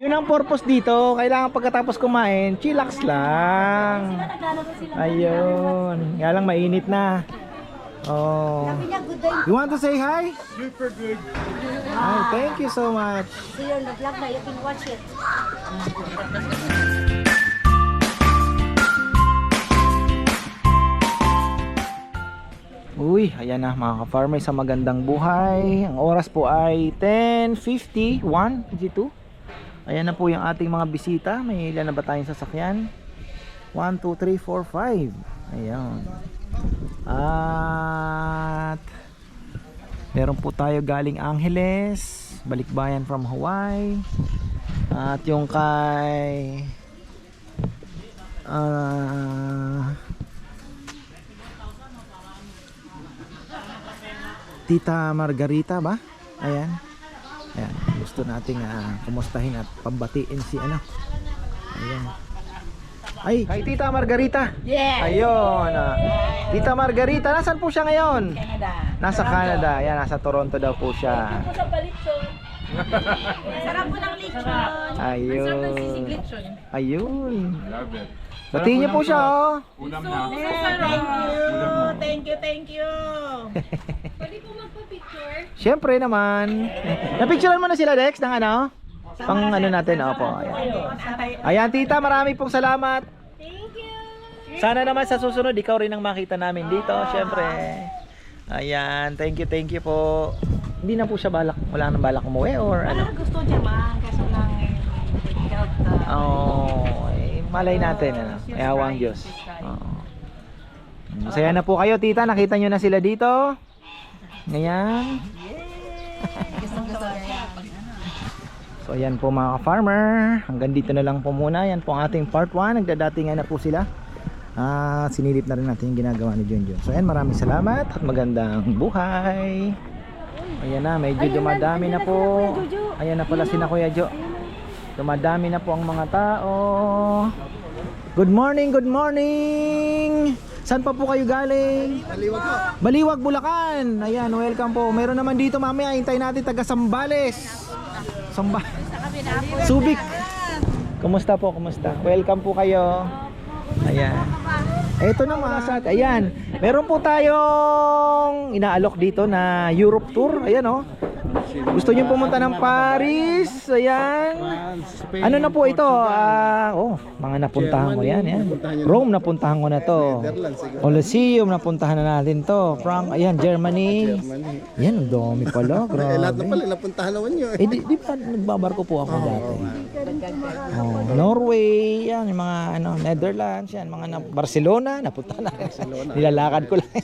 Yun ang purpose dito. Kailangan pagkatapos kumain, chillax lang. Ayun. Kaya lang mainit na. Oh. You want to say hi? Super good. Oh, thank you so much. See you on the vlog na, you can watch it. Uy, ayan na mga ka-farmer sa magandang buhay. Ang oras po ay 10.51, 52. Ayan na po yung ating mga bisita. May ilan na ba tayong sasakyan? 1, 2, 3, 4, 5. Ayan. At meron po tayo galing Angeles, balikbayan from Hawaii. At yung kay ah Tita Margarita ba? Ayan. Ayan. Gusto nating ah, kumustahin at pambatiin si ano. Ayan. Ay, kay Tita Margarita. Yeah! Ayun. ah. Tita Margarita, nasan po siya ngayon? Canada. Nasa Canada. Ayan, nasa Toronto daw po siya. Sa palitson. Sarap po ng lechon. Ayun. lechon. Ayun. Batiin niyo po siya, oh. Ulam na. Thank you. Thank you, thank you. Siyempre naman. Napicturean mo na sila, Dex, ng ano? Pang ano natin, opo. Ayan. Ayan, tita, marami pong salamat. Thank you. Sana naman sa susunod, ikaw rin ang makita namin dito, syempre. Ayan, thank you, thank you po. Hindi na po siya balak, wala nang balak umuwi or ano? gusto niya man, kaso lang eh, health. uh, Oh, eh, malay natin, ano? May awang Diyos. Oo. Masaya na po kayo, tita. Nakita nyo na sila dito. Ngayon. So ayan po mga farmer Hanggang dito na lang po muna Yan po ang ating part 1 Nagdadatingan na po sila Ah, sinilip na rin natin yung ginagawa ni Junjun. So ayan, maraming salamat at magandang buhay. Ayan na, medyo dumadami na po. Ayan na pala sina Kuya Jo. Dumadami na po ang mga tao. Good morning, good morning. Saan pa po kayo galing? Baliwag po. Baliwag, Bulacan. Ayan, welcome po. Meron naman dito mamaya, hintayin natin taga Sambales. Samba. Subic. Kumusta po, kumusta? Welcome po kayo. Ayan. Ito na mga sat. Ayan. Meron po tayong inaalok dito na Europe tour. Ayan oh. Gusto niyo pumunta ng Paris? Ayan. Ano na po ito? Ah, oh, mga napuntahan ko yan, yan. Rome napuntahan ko na to. Colosseum napuntahan na natin to. From ayan, Germany. Yan, ang dami pala. Eh, lahat na Grabe. pala, napuntahan naman nyo eh. Eh, di, di pa nagbabarko po ako dati. Oh, Norway, yan, yung mga ano, Netherlands, yan, mga na, Barcelona, napunta na. Nilalakad ko lang.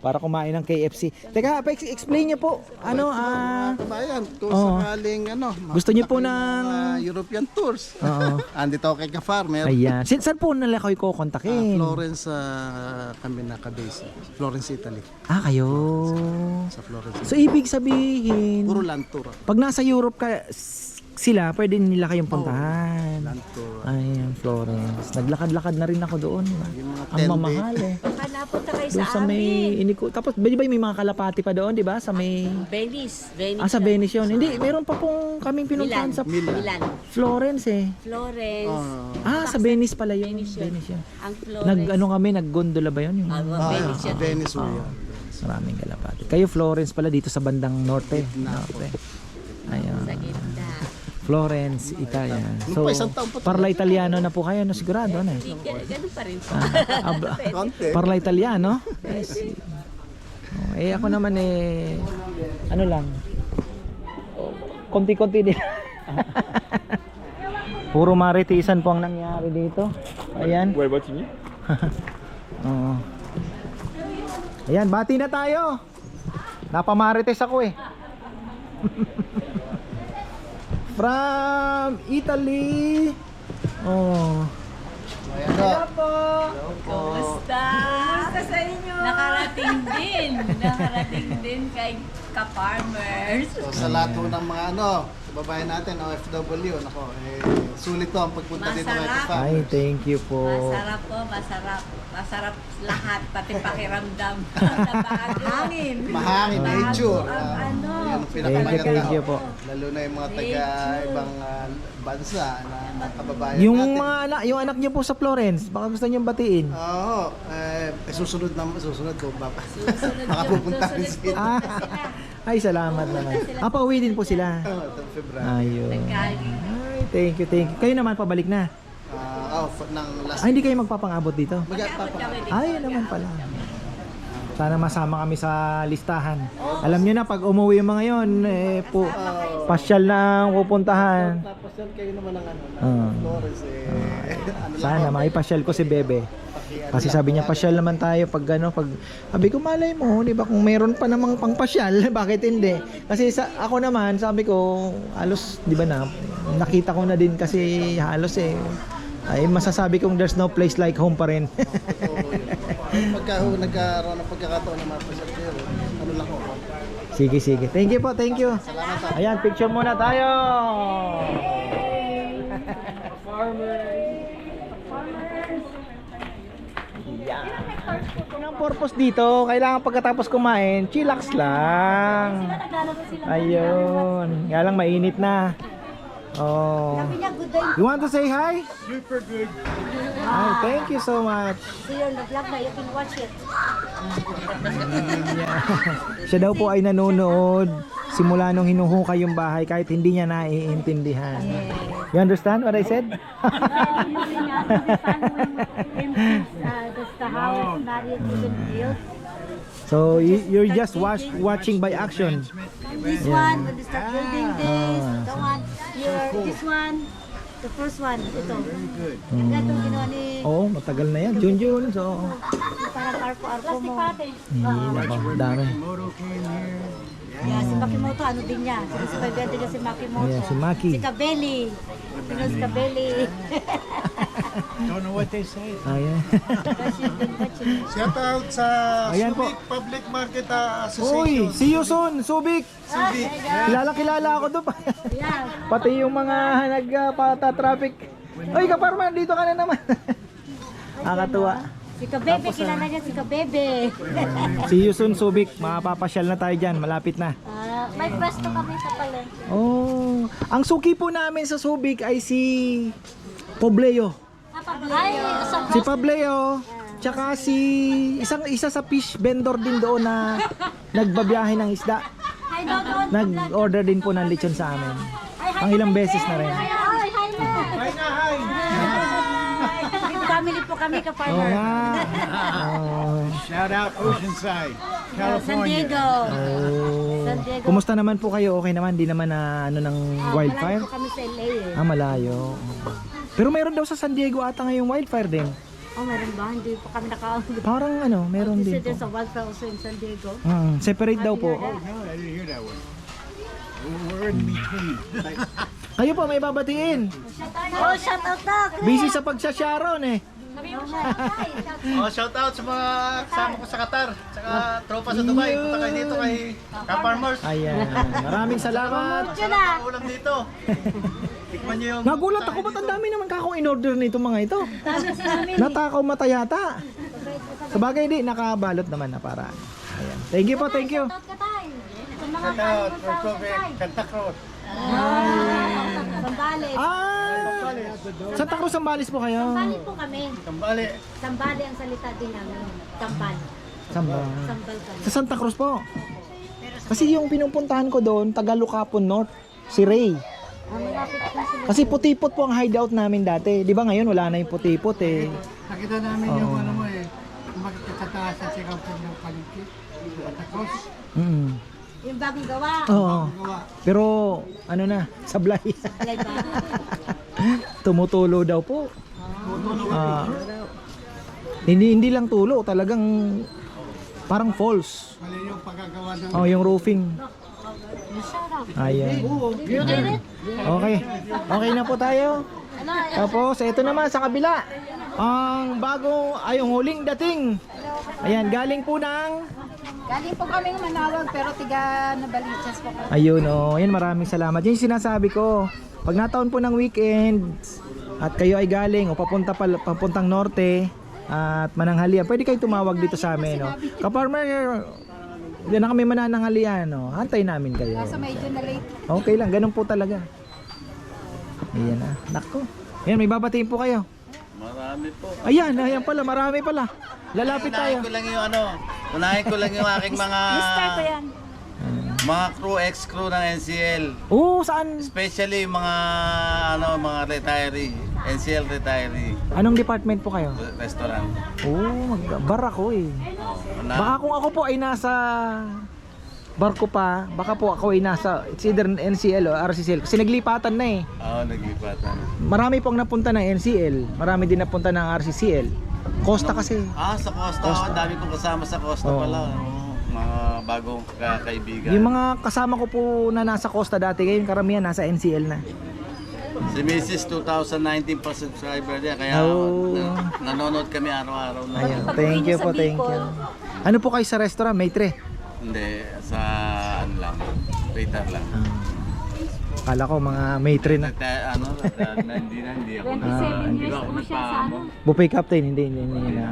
Para kumain ng KFC. Teka, pa-explain niyo po. Ano, ah, Bayan, kung Oo. sakaling ano, Gusto niyo po kayo ng- mga European tours. Oo. Andito ako kay ka-farmer. ayan. Sin, saan po nila kayo Ah, kukontakin? Florence ah, kami nakabase. Florence, Italy. Ah, kayo. Sa Florence. So, ibig sabihin, Puro land tour. pag nasa Europe ka, s- sila, pwede nila kayong puntahan. Land tour. Ayan, Florence. Naglakad-lakad na rin ako doon. Mga Ang 10 mamahal eh. Napunta kayo Doon sa sa may iniko. Tapos, di ba may mga kalapati pa doon, di ba? Sa may... Venice. Venice. Ah, sa Venice yun. Hindi, meron pa pong kaming pinuntahan sa Milan. Milan. Florence eh. Florence. Oh. Ah, sa Venice pala yun. Venice yun. Venice yun. Ang Florence. Nag, ano kami, nag-gondola ba yun? Yung, Ah, Ah, Venice yun. Venice oh, yun. maraming kalapati. Kayo Florence pala dito sa bandang norte. Norte. Ayun. Sa gitna. Florence, Italia. So, pa to. parla Italiano na po kayo, no? Sigurado, ano? Gan- ganun pa rin po. Ah. Parla Italiano? Yes. Oh, eh ako naman eh ano lang. Konti-konti din. Puro maritisan po ang nangyari dito. Ayan. Wait, what's me? Oo. Ayan, bati na tayo. Napamarites ako eh. From Italy. Oh. Kumusta? Kumusta sa inyo? Nakarating din. Nakarating din kay ka-farmers. So, sa lahat po ng mga ano, kababayan natin, OFW, nako, eh, sulit to ang pagpunta dito kay Masarap. Farmers. Ay, thank you po. Masarap po, masarap. Masarap lahat, pati pakiramdam. Hangin. Mahangin, nature. Ang Ah, ano. yan ang Thank you, pinakamaganda. thank you po. Lalo na yung mga taga Nature. ibang ah, bansa na, kababayan Yung natin. mga anak, yung anak niyo po sa Florence, baka gusto niyo batiin. Oo, eh, eh, susunod na susunod ko ba? Susunod Baka yun, pupunta rin sila. Ah, ay, salamat naman. Ah, pauwi din po sila. Oo, itong February. Ayun. Ay, thank you, thank you. Kayo naman, pabalik na. Ah, oh, f- ng last Ay, hindi kayo magpapangabot dito. Dito. Ay, yun naman pala. Sana masama kami sa listahan. Alam niyo na, pag umuwi yung mga yon, eh, po, pasyal na ang pupuntahan. Tapos yan kayo naman ng ano, ng Ah. Flores eh. ano lang Sana maipasyal ko si Bebe. Kasi sabi niya, pasyal naman tayo pag ano, pag sabi ko malay mo, 'di ba kung meron pa namang pangpasyal, bakit hindi? Kasi sa ako naman, sabi ko, halos 'di ba na nakita ko na din kasi halos eh ay masasabi kong there's no place like home pa rin. Pagka ho, nagkaroon ng pagkakataon na mapasal kayo, ano lang ako. sige, sige. Thank you po, thank you. Ayan, picture muna tayo. Yan. Ang purpose dito, kailangan pagkatapos kumain, chillax lang. Ayun. Nga lang mainit na. Oh. You want to say hi? Super good. Oh, thank you so much. See you on the vlog na, you can watch it. Siya daw po ay nanonood simula nung hinuhukay yung bahay kahit hindi niya naiintindihan. You understand what I said? The house not yet even built. so you, you're just watch, watching by action. This one, when they start building this, Ah. the one, here, this one, the first one, ito. Mm. Gatong ginawa ni, Oh, matagal na yan. Junjun. So, parang arko-arko mo. hindi na ba? Dami. Yeah, si Makimoto, ano din niya. Sinusubaybente niya si Makimoto. Ayan, si Maki. Si Kabeli. Sino si Kabeli? Ayan. Kasi yung batching. Shout out sa Ayan po. Public Market ah, Uy, see you soon, Subic. Kilala kilala ako doon. Pati yung mga nagpata-traffic. Uy, kaparman, dito ka na naman. Nakakatuwa. Si Kabebe, kilala niya si Kabebe. See you soon, Subic. Makapapasyal na tayo dyan. Malapit na. Ah, may pwesto kami sa palengke. Oh, ang suki po namin sa Subic ay si Pobleo. Ay, sa Si Pableo, tsaka si isang isa sa fish vendor din doon na nagbabiyahe ng isda. Hi, Dogon. Nag-order din po ng lechon sa amin. Ang ilang beses na rin. Hi, hi, hi. Big family po kami ka Oo farmer. nga. Oh. Shout out Oceanside, San Diego. Oh. San Diego. Kumusta naman po kayo? Okay naman? Di naman na ano ng Ah, wildfire? malayo po kami sa LA eh. Ah, malayo. Pero mayroon daw sa San Diego ata ngayong wildfire din. Oh, meron ba? Hindi po kami naka... Parang ano, meron din po. there's a wildfire also in San Diego. Mm, separate daw po. No, I didn't hear that one. We're in between. Kayo po, may babatiin. Oh, shout out na! Busy sa pagsasyaron eh. Oh, shout out sa mga kasama ko sa Qatar, saka tropa sa Dubai. Punta kayo dito kay Ka-Farmers. Ayan. Maraming salamat. Na! Ang ulam dito. Tikman niyo yung Nagulat ako ba't ang dami naman kako in order nito mga ito? Natakaw mata yata. Sa bagay di, nakabalot naman na para. Ayan. Thank you po, thank you. Shout out ka tayo. Sa mga Shout out, kanin we're sa from tayo. Cruz. Sambales. Santa Cruz Zambales po kayo. Sambales po kami. Kambali. Sambali ang salita din namin. Sambal. Samba. Sambal kami. Sa Santa Cruz po. Kasi yung pinupuntahan ko doon, taga Lucapon North, si Ray. Ah, malapit na sila. Kasi putipot po ang hideout namin dati. Di ba ngayon wala na yung putipot eh. Nakita namin Oo. yung ano mo eh. Makita sa taas sa sikampon ng paligid. Santa Cruz. Mm. Yung bagong gawa. Oo. Gawa. Pero ano na, sablay. Alay ba? Tumutulo daw po. Ah. hindi hindi lang tulo, talagang parang falls. Mali yung pagkagawa ng Oh, yung roofing. Ayan. Okay. Okay na po tayo. Tapos, ito naman sa kabila. Ang bago, ay yung huling dating. Ayan, galing po ng Galing po kaming manawag pero tiga Nabaliches po kami. Ayun oh, ayun maraming salamat. Yun yung sinasabi ko. Pag nataon po ng weekend at kayo ay galing o papunta pa, papuntang norte at mananghalian, pwede kayo tumawag dito sa amin, no. Kaparmer, yan na kami manananghalian, no. Antay namin kayo. Kaso medyo na late. Okay lang, ganun po talaga. Ayan na. Nako. Ayan, may babatiin po kayo. Marami po. Ayan, ayan pala, marami pala. Lalapit tayo. Unahin ko lang yung ano, unahin ko lang yung aking mga Mister ko yan. Mga crew, ex-crew ng NCL. Oo, saan? Especially yung mga ano, mga retiree, NCL retiree Anong department po kayo? restaurant. Oo, mag- bar ako eh. Baka kung ako po ay nasa barko pa, baka po ako ay nasa it's either NCL o RCCL kasi naglipatan na eh. Oo, naglipatan. Marami pong napunta ng NCL, marami din napunta ng RCCL. Costa kasi. Ah, sa Costa. Costa. Ang dami kong kasama sa Costa Oo. pala. Oo, bagong ka- kaibigan. Yung mga kasama ko po na nasa Costa dati, ngayon karamihan nasa NCL na. Si Mrs. 2019 pa subscriber niya. Kaya Oh. na- nanonood kami araw-araw na. Ayun, thank you po, thank you. Ano po kayo sa restaurant? Maitre? Hindi, sa ano lang, waiter lang. Ah, kala ko mga maitre na. Ano, reti- na, hindi na, hindi ako. 27 Ah, Hindi years ako po siya sa nagpaamo. ano. Buffet captain, hindi, hindi, hindi na.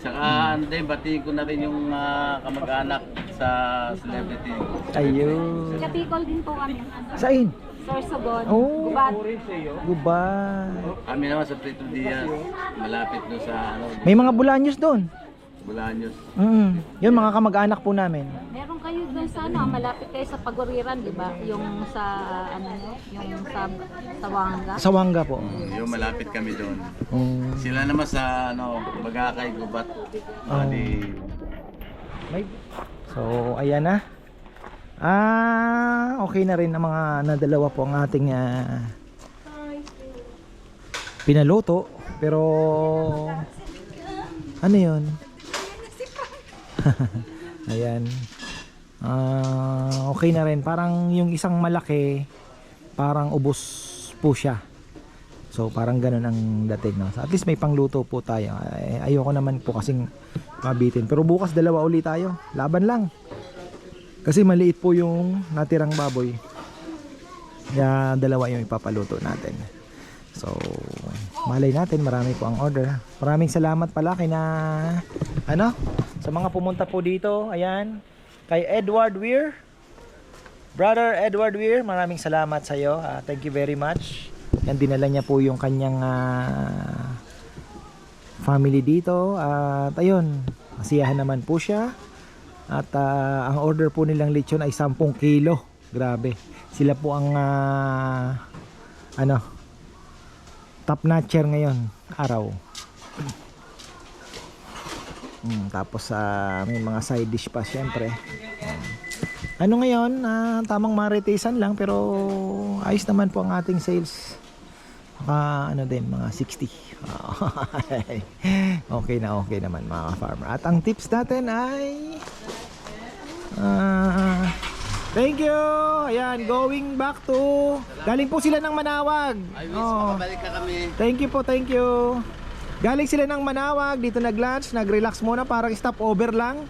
Tsaka din, batiin ko na rin yung ah, kamag-anak sa celebrity. Ayun. Kapikol din po kami. Sain? Sorsogon. Oh. Gubat. Goodbye. Kami naman sa Prito Diaz, malapit doon sa ano, May mga Bulaños doon. Bulaños. Mm. Yun mga kamag-anak po namin. Meron kayo doon sa ano, malapit kayo sa Paguriran, di ba? Yung sa ano, yung sa Tawanga. Sa Wanga po. Yung malapit kami doon. Mm. Sila naman sa ano, Bagakay, Gubat. Oh. Bali, May... So, ayan na. Ah, okay na rin ang mga nadalawa po ang ating ah, pinaluto. Pero, ano yun? ayan. Ah, okay na rin. Parang yung isang malaki, parang ubos po siya. So parang ganun ang dating no. At least may pangluto po tayo. Ay, ayoko naman po kasing mabitin. Pero bukas dalawa uli tayo. Laban lang. Kasi maliit po yung natirang baboy. Kaya dalawa yung ipapaluto natin. So malay natin marami po ang order. Maraming salamat pala kay na ano sa mga pumunta po dito. Ayan. Kay Edward Weir. Brother Edward Weir, maraming salamat sa iyo. thank you very much. Yan dinala niya po yung kanyang ah, family dito at ayun, masiyahan naman po siya. At ah, ang order po nilang lechon ay 10 kilo. Grabe. Sila po ang ah, ano top notcher ngayon araw. Mm, tapos ah, may mga side dish pa syempre. Ayan. Ano ngayon, ah, tamang maritisan lang pero ayos naman po ang ating sales. Baka ano din, mga 60. okay na okay naman mga farmer. At ang tips natin ay ah, Thank you! Ayan, going back to Galing po sila ng Manawag. I wish Oo. makabalik ka kami. Thank you po, thank you. Galing sila ng Manawag, dito nag-lunch, nag-relax muna, parang stop over lang.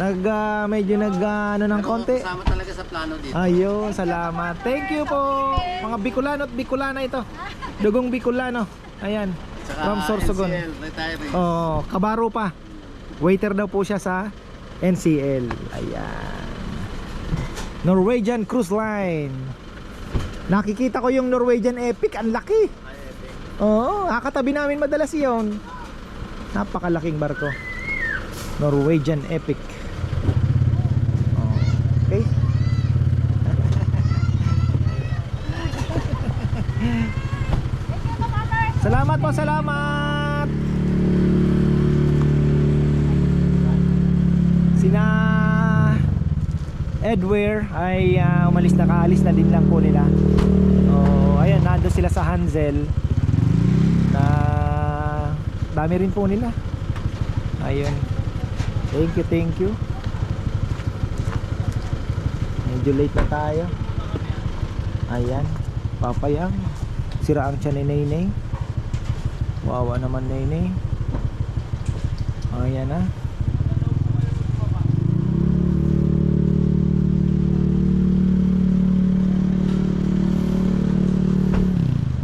Nag, ah, medyo nag, ah, ano ng konti. Kasama talaga sa plano dito. Ayun, salamat. Thank you po. Mga Bicolano at Bicolana ito. Dugong Bicolano. Ayan. Tsaka From Sorsogon. NCL. Oh, kabaro pa. Waiter daw po siya sa NCL. Ayan. Norwegian Cruise Line. Nakikita ko yung Norwegian Epic, ang laki. Oo, kakatabi namin madalas yun. Napakalaking barko. Norwegian Epic. Oh, Okay. Salamat po, salamat. Sina Edware ay ah, umalis na kaalis na din lang po nila. Oh, ayan, nando sila sa Hansel. Dami rin po nila. Ayun. Thank you, thank you. Medyo late na tayo. Ayan. Papayang. Sira ang tiyan ni Nainay. Wawa naman Nainay. Ayan na.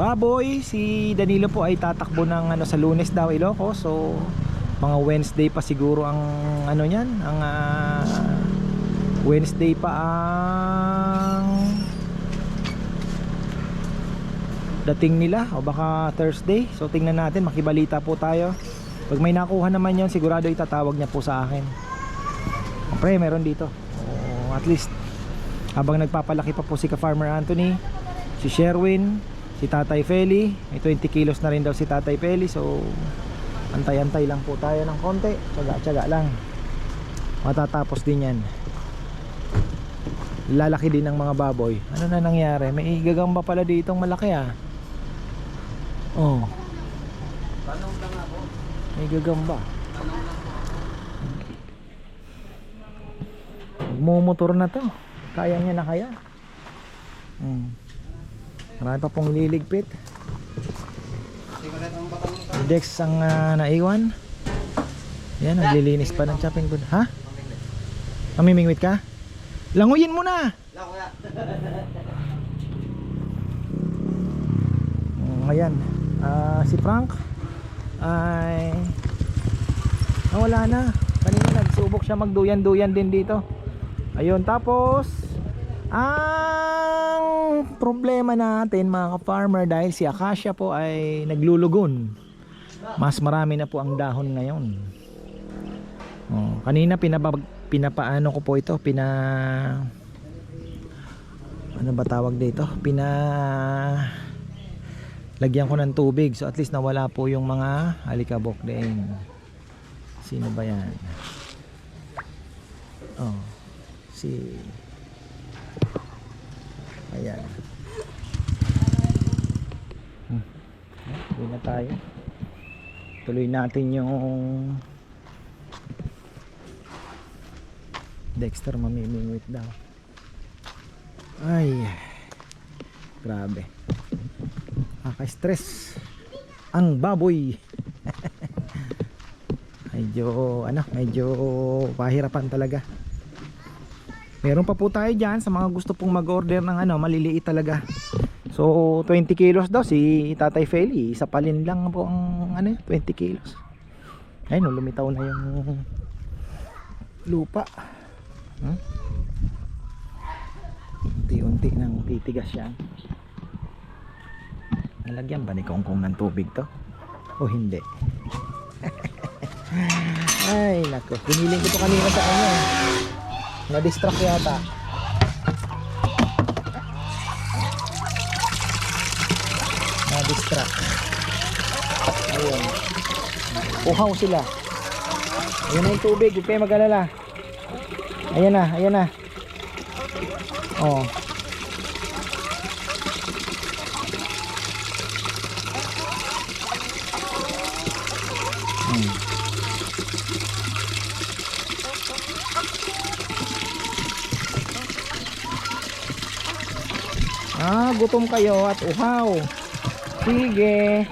Baboy. Si Danilo po ay tatakbo ng ano sa Lunes daw Ilocos. So mga Wednesday pa siguro ang ano niyan, ang ah, Wednesday pa ang dating nila o baka Thursday. So tingnan natin, makibalita po tayo. Pag may nakuha naman yon sigurado itatawag niya po sa akin. Pre, meron dito. O, at least habang nagpapalaki pa po si ka Farmer Anthony, si Sherwin, si Tatay Feli, may 20 kilos na rin daw si Tatay Feli. So antay-antay lang po tayo ng konti. Tsaga-tsaga lang. Matatapos din yan. Lalaki din ng mga baboy. Ano na nangyari? May gagamba pala ditong malaki ah. Oh. May gagamba. Mumotor na to. Kaya niya na kaya. Hmm. Marami pa pong liligpit. Dex ang ah, naiwan. Yan, naglilinis pa ng chopping board. Ha? Mamimingwit ka? Languyin mo na! Mm, ayan. Ah, si Frank ay nawala na. Kanina nagsubok siya magduyan-duyan din dito. Ayun, tapos problema natin mga ka-farmer dahil si Acacia po ay naglulugon. Mas marami na po ang dahon ngayon. Oh, kanina pinabab pinapaano ko po ito, pina ano ba tawag dito? Pina lagyan ko ng tubig so at least nawala po yung mga alikabok din. Sino ba 'yan? Oh. Si Ayan. Uwi na tayo. Tuloy natin yung Dexter mamimingwit daw. Ay. Grabe. Nakaka-stress ang baboy. medyo ano, medyo pahirapan talaga. Meron pa po tayo diyan sa mga gusto pong mag-order ng ano, maliliit talaga. So 20 kilos daw si Tatay Feli, isa palin lang po ang ano, 20 kilos. Ayun, lumitaw na yung lupa. Hmm? Unti-unti nang titigas yan. Nalagyan ba ni Kongkong ng tubig to? O hindi? Ay, nako. Hiniling ko to kanina sa kanya. eh. Na-distract yata. Na-distract. Ayun. Uhaw sila. Ayun na yung tubig. Huwag kayo mag-alala. Ayan na, ayan na. Oh. Hmm. Ah, gutom kayo at uhaw. Sige.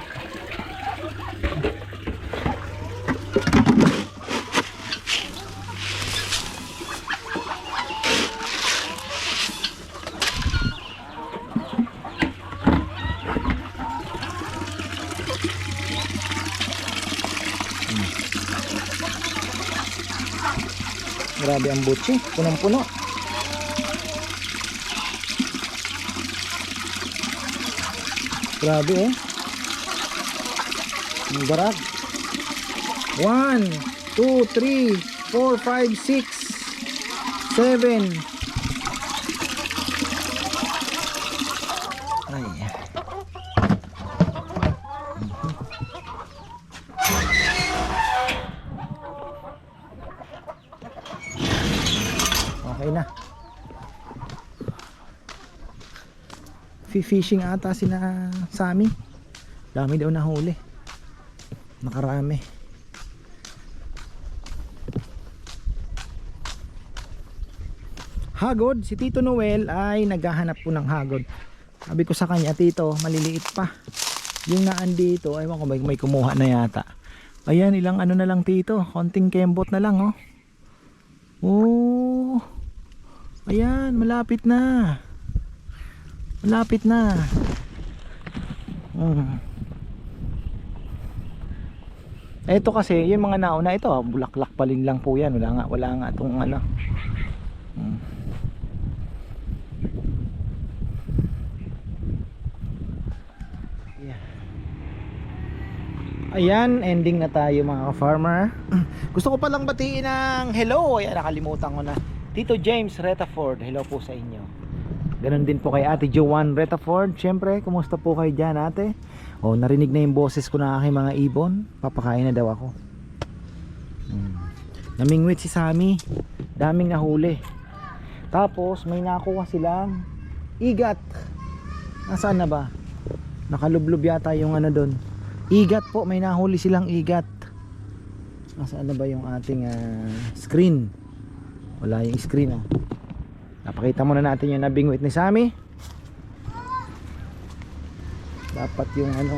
Grabe ang butsi, punong-puno. Grabe oh. Ang darag. 1, 2, 3, 4, 5, 6, 7. Ay. Okay na. Fishing ata sila Sami. Dami daw nahuli. Nakarami. Hagod, si Tito Noel ay naghahanap po ng hagod. Sabi ko sa kanya, Tito, maliliit pa. Yung naan dito, ewan ko may, may kumuha na yata. Ayan, ilang ano na lang Tito, konting kembot na lang oh. Oh. Ayan, malapit na. Malapit na. Mm. Ito kasi, yung mga nauna ito, ah, bulaklak pa rin lang po yan. Wala nga, wala nga itong ano. Mm. Yeah. Ayan, ending na tayo mga farmer. Gusto ko palang batiin ng hello. Ayan, nakalimutan ko na. Tito James Retaford, hello po sa inyo. Ganon din po kay Ate Joanne Retaford. Siyempre, kumusta po kayo dyan ate? O, narinig na yung boses ko na aking mga ibon. Papakain na daw ako. Hmm. Namingwit si Sammy. Daming nahuli. Tapos, may nakuha silang igat. Nasaan na ba? Nakalublob yata yung ano doon. Igat po, may nahuli silang igat. Nasaan na ba yung ating ah, screen? Wala yung screen ah. Napakita muna natin yung nabingwit ni Sammy. Dapat yung ano.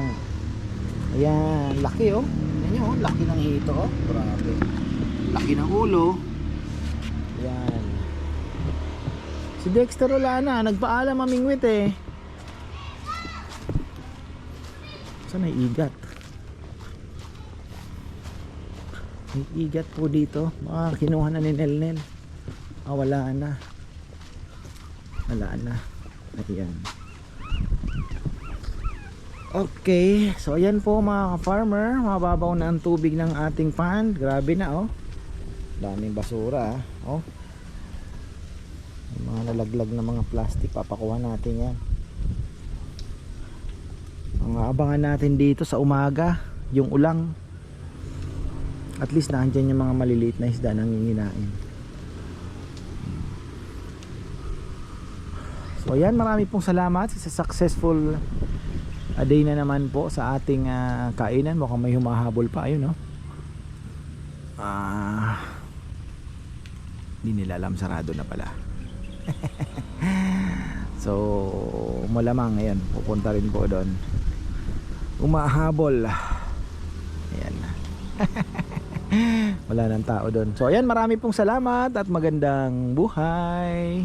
Ayan, laki oh. Tingnan nyo, oh, laki ng hito oh. Grabe. Laki ng ulo. Ayan. Si Dexter wala na, nagpaalam mamingwit eh. Saan may igat? May igat po dito. Baka kinuha na ni Nelnel. Ah, wala na. Wala na. Ayan. Okay, so ayan po mga farmer, mababaw na ang tubig ng ating pond. Grabe na oh. Daming basura ah. Oh. Mga nalaglag na mga plastic, papakuha natin yan. Ang abangan natin dito sa umaga, yung ulang. At least nandiyan yung mga maliliit na isda nang So ayan, marami pong salamat sa successful a day na naman po sa ating ah, kainan. Mukhang may humahabol pa ayun, no? Ah. Hindi nila alam sarado na pala. so, malamang ayan, pupunta rin po doon. Umahabol. Ayan. Wala nang tao doon. So, ayan, marami pong salamat at magandang buhay.